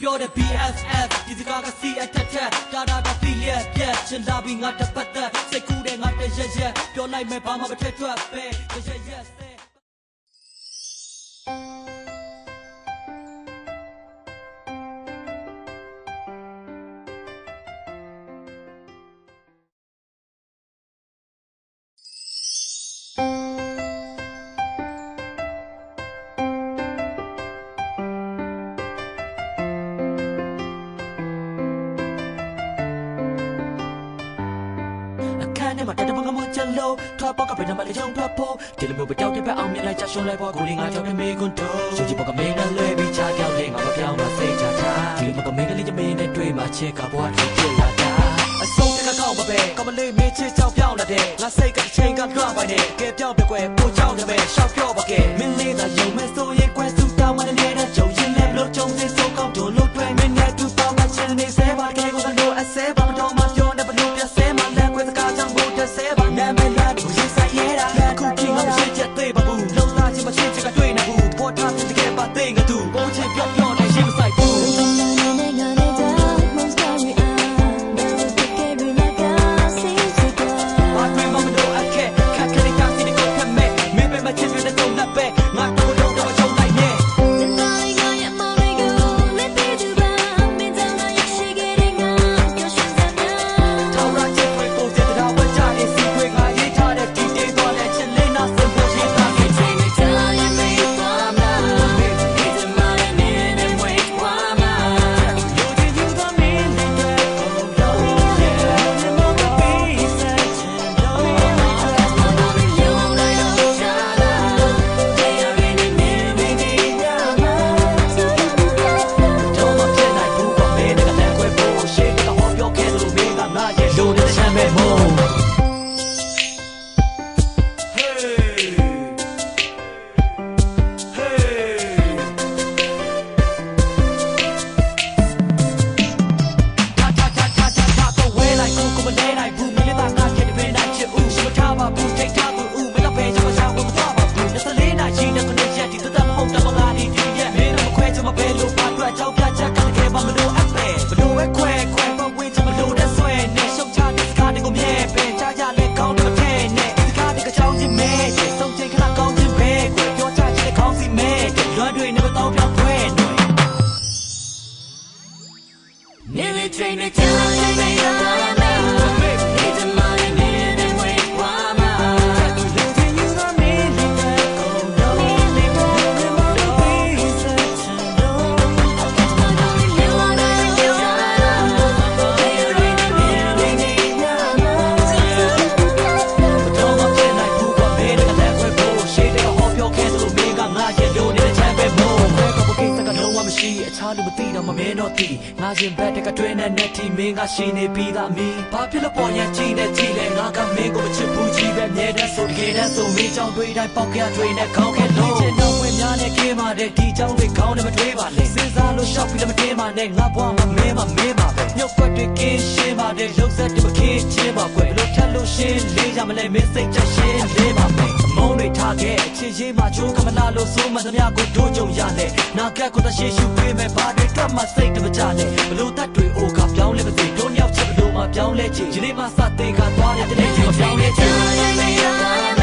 ပြောတဲ့ BFF ဒီစကားကစီအထက်ထက်ဒါဒါတော့ feel ရပြက်ချင်လာပြီးငါတစ်ပတ်သက်စိတ်ကူးတဲ့ငါတရရက်ပြောလိုက်မယ်ဘာမှမထက်ထွက်ပဲ န်းထဲမှာတက်တပကမချလို့ထွက်ပေါက်ကပြန်မလေးချောင်းထွက်ဖို့ဒီလိုမျိုးပကြောက်တဲ့ဘက်အောင်မြင်လိုက်ချရှုံးလိုက်ဖို့ကိုလေးငါကြောက်တဲ့မေကွန်းတို့ရှိချီပေါက်ကမင်းနဲ့လွဲပြီးချားကြောက်လေငါမပြောင်းမစိတ်ချာချာဒီလိုမျိုးကမင်းကလေးချမင်းနဲ့တွေ့မှချစ်ကဘွားဖြစ်ဖြစ်လာတာအဆုံးတကကောက်ပါပဲကမလေးမေးချစ်ချောက်ပြောင်းလာတဲ့ငါစိတ်ကတစ်ချိန်ကလွှမ်းပိုင်နေကဲပြောင်းပြကွယ်ပို့ချောင်းတယ်ပဲရှောက်ပြောပါကဲမင်းလေးသာယုံမဲ့ ခု မသိတော့မမင်းတော့သိငါရှင်ဘက်တကတွဲနဲ့နဲ့တီမင်းကရှင်နေပြီးသားမီဘာဖြစ်လို့ပေါ်ရကြည့်နေကြည့်လဲငါကမင်းကိုမချစ်ဘူးကြီးပဲမြဲတဲ့ဆိုတကယ်တမ်းဆိုမင်းကြောင့်တွေးတိုင်းပေါက်ကြတွေနဲ့ခေါင်းခဲလို့ချင်တော့ဝင်များနဲ့ခင်းပါတဲ့ဒီကြောင့်တွေခေါင်းနဲ့မတွေးပါနဲ့စဉ်းစားလို့ရှောက်ပြီးလည်းမတင်းပါနဲ့ငါဘွားမမင်းမမင်းပါပဲညုတ်ကွက်တွေကင်းရှင်းပါတဲ့လုံးဆက်တွေမခင်းချင်းပါကွယ်ဘလို့ထက်လို့ရှင်းလေးရမလဲမင်းစိတ်ချက်ရှင်းလေးပါမယ်အမုန်း တွေထားခဲ့အချင်းရေးမှချိုးကမလာလို့ဆိုမှသမျှကိုတို့ကြုံရနဲ့နာကက်ကိုတရှိရှုပေးမယ်ဘာတွေတွက်မှစိတ်တမကြနဲ့ဘလို့တတ်တွေအိုကပြောင်းလဲမသိတို့ညောက်ချက်ဘလို့မှပြောင်းလဲချင်ဒီနေ့မှစတဲ့ကသွားတဲ့တဲ့နေ့ကပြောင်းလဲချင်